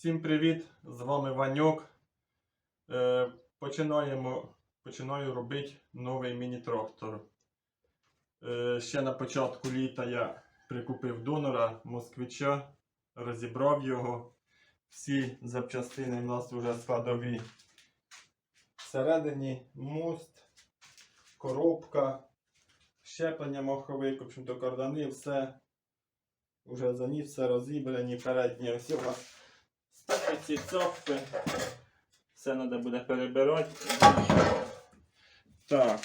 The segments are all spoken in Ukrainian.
Всім привіт! З вами Ваньок. Е, починаємо, починаю робити новий міні-трактор. Е, ще на початку літа я прикупив донора москвича, розібрав його. Всі запчастини в нас вже складові. Всередині мост, коробка, щеплення маховик, в общем-то кардани, все. Уже заніс, все розібрані, передні ось Ставлять ці цапки. Все треба буде перебирати. Так.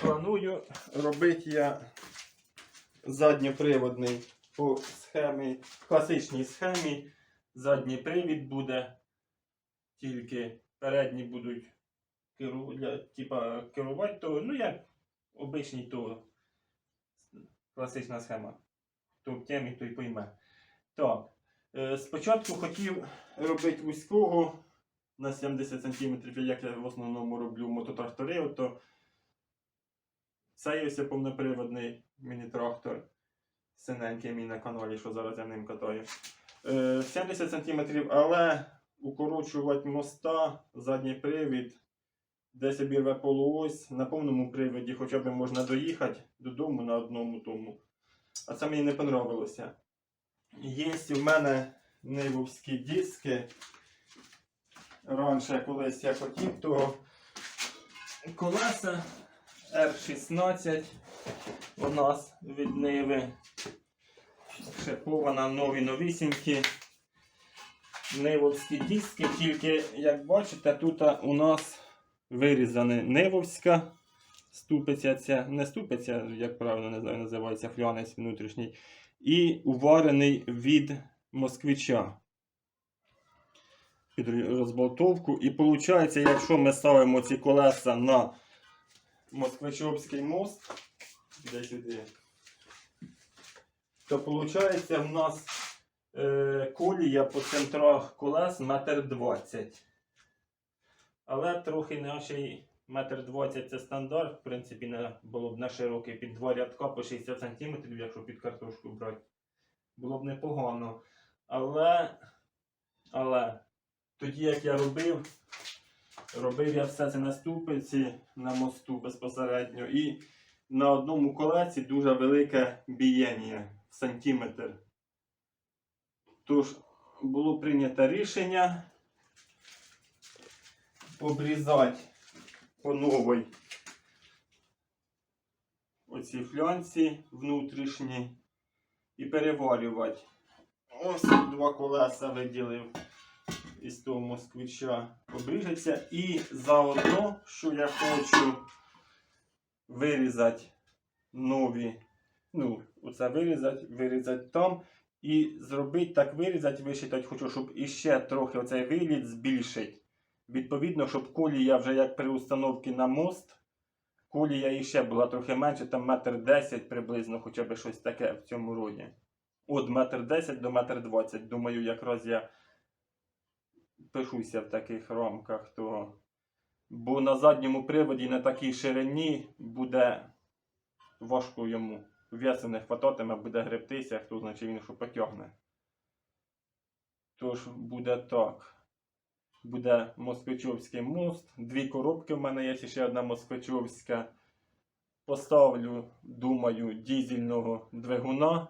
Планую робити я задньоприводний по схемі, класичній схемі. Задній привід буде. Тільки передні будуть керу, для, типа, керувати то, ну як обичний то класична схема. Хто в темі, той пойме. Так. Е, Спочатку хотів робити вузького на 70 см, як я в основному роблю мототрактори, то це є повноприводний міні-трактор. Синенький мій на каналі, що зараз я ним катаю. Е, 70 см, але укорочувати моста, задній привід, десь обірве полуось, на повному приводі хоча б можна доїхати додому на одному тому. А це мені не понравилося. Є в мене нивовські диски. Раніше колись я хотів того колеса R16 у нас від Ниви. Шипована нові новісінькі. Нивовські диски, тільки, як бачите, тут у нас вирізана Нивовська ступиця, ця, не ступиця, як правильно не знаю, називається флянець внутрішній і уварений від москвича під розболтовку. І виходить, якщо ми ставимо ці колеса на москвичовський мост, де сюди, то виходить в нас е, колія по центрах колес метр двадцять. Але трохи наший метр двадцять це стандарт. В принципі, не було б на широкий під два рядка по 60 см, якщо під картошку брати. Було б непогано. Але, але тоді, як я робив, робив я все це на ступиці, на мосту безпосередньо. І на одному колеці дуже велике бієння в сантиметр. Тож було прийнято рішення обрізати по новій оці флянці внутрішні і переварювати. Ось два колеса виділив із того москвича. Обріжеться. І заодно, що я хочу вирізати нові. Ну, оце вирізати, вирізати там. І зробити так вирізати, вишитати хочу, щоб іще трохи оцей виліт збільшити. Відповідно, щоб колія вже як при установці на мост, колія іще була трохи менше, там метр десять приблизно, хоча б щось таке в цьому роді. От метр десять до метр двадцять. Думаю, якраз я пишуся в таких рамках того. Бо на задньому приводі на такій ширині буде важко йому. Весу не хвататиме, буде гребтися, хто значить він що потягне. Тож буде так. Буде москвичовський мост. Дві коробки в мене є ще одна москвичовська. Поставлю, думаю, дізельного двигуна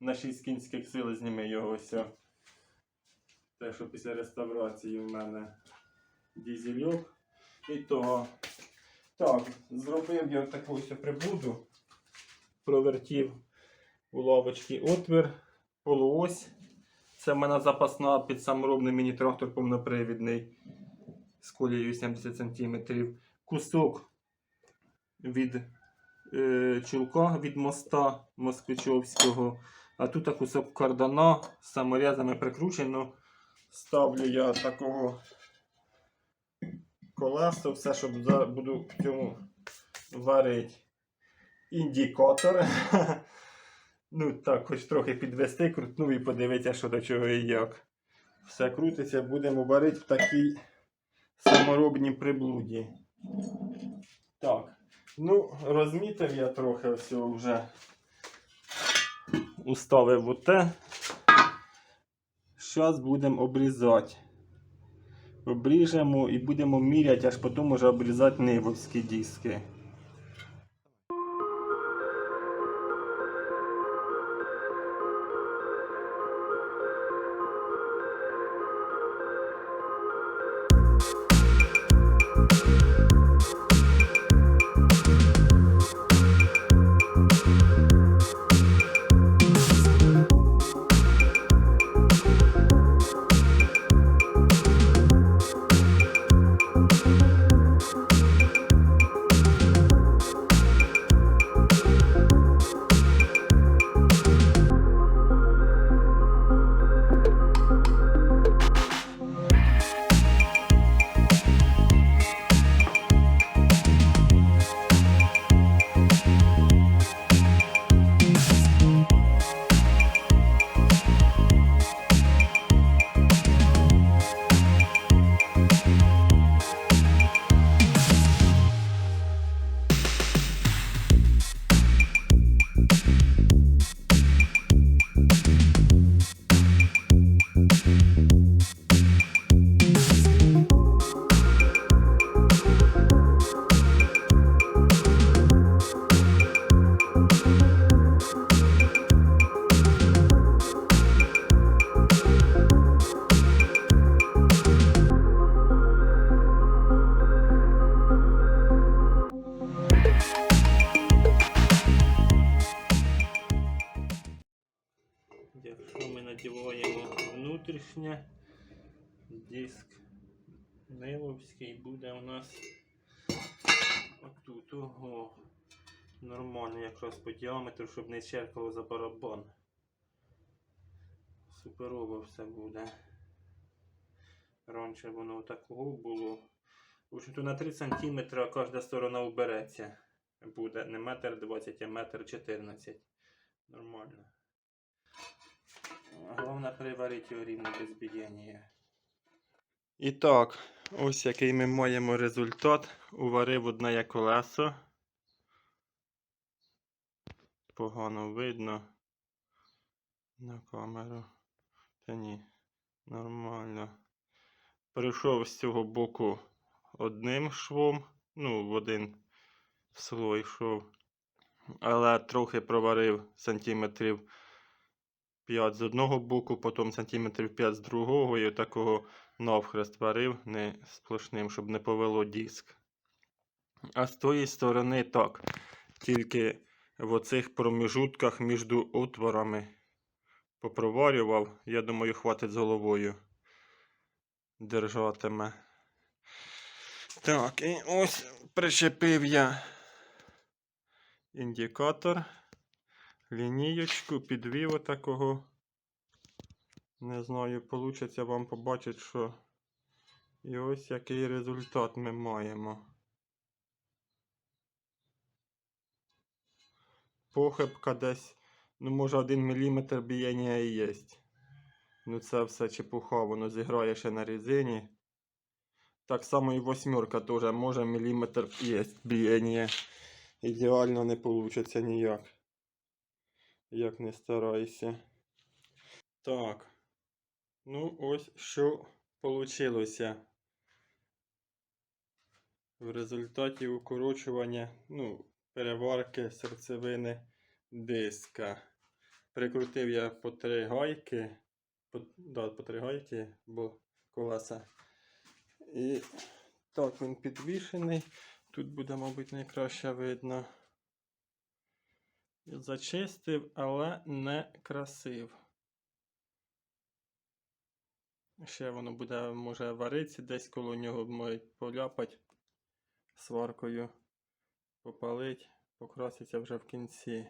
на 6 кінських сил, зніми його ось. Те, що після реставрації в мене дізельок. І того. Так, зробив я таку ось прибуду. Провертів у лавочці отвір, полуось. Це в мене запасна під саморобний міні-трактор повнопривідний з колією 70 см. Кусок від е, чулка від моста Москвичовського. А тут кусок кардана з саморізами прикручено. Ставлю я такого колеса, все, щоб буду в цьому варити індикатор. Ну так, хоч трохи підвести, крутнув і подивитися, що до чого і як. Все крутиться, будемо варити в такій саморобній приблуді. Так. Ну, розмітив я трохи ось вже уставив у те. зараз будемо обрізати. Обріжемо і будемо міряти, аж потім уже обрізати нивовські диски. Надіваємо внутрішнє, диск Нивовський буде у нас отут. Ого. Нормально якраз по діаметру, щоб не черкало за барабан. Суперово все буде. Раніше воно такого було. В общем-то на 3 см кожна сторона убереться. Буде не метр 20, а метр 14. Нормально. Головне приварити його рівно без біяння. І так, ось який ми маємо результат. Уварив одне колесо. Погано видно на камеру. Та ні, нормально. Прийшов з цього боку одним швом, ну, в один слой йшов. Але трохи проварив сантиметрів 5 з одного боку, потім сантиметрів 5 з другого, і такого навхрест варив не сплошним, щоб не повело диск. А з тої сторони так. Тільки в оцих проміжутках між отворами попроварював. Я думаю, хватить з головою. Держатиме. Так, і ось причепив я індикатор лінієчку, підвів отакого. Не знаю, вийде вам побачити, що. І ось який результат ми маємо. Похибка десь, ну, може, 1 мм біяння і є. Ну, це все чепуха, воно зіграє ще на резині. Так само і восьмерка теж може міліметр є біяння. Ідеально не вийде ніяк. Як не старайся. Так. Ну, ось що вийшло. В результаті укорочування, ну, переварки серцевини диска. Прикрутив я по три гайки. По, да, по три гайки, бо колеса. І так він підвішений. Тут буде, мабуть, найкраще видно. Зачистив, але не красив. Ще воно буде, може, варитися, десь коло нього можуть поляпати сваркою, попалить, покраситься вже в кінці.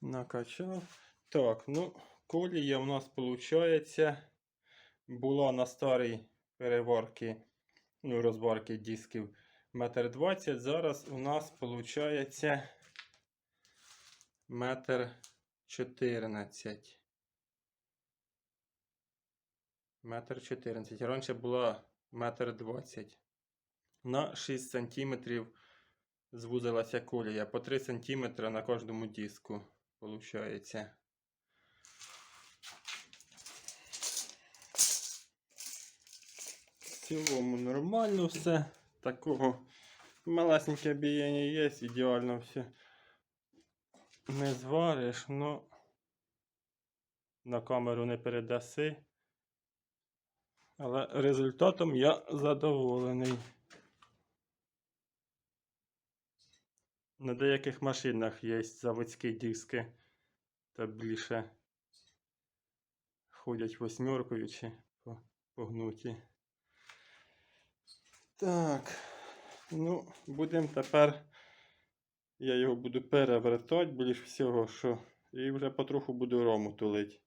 Накачав. Так, ну, колія у нас виходить. Була на старій переварці, ну, розварки дисків метр двадцять. Зараз у нас виходить метр чотирнадцять. Метр чотирнадцять. Раніше була метр двадцять. На 6 сантиметрів звузилася колія. По 3 сантиметри на кожному диску виходить. В цілому нормально все. Такого малесеньке бієння є, ідеально все. Не звариш, но на камеру не передаси. Але результатом я задоволений. На деяких машинах є заводські диски. Та більше ходять восьмеркою чи погнуті. Так. Ну, будемо тепер. Я його буду перевертати більш всього, що. І вже потроху буду рому тулить.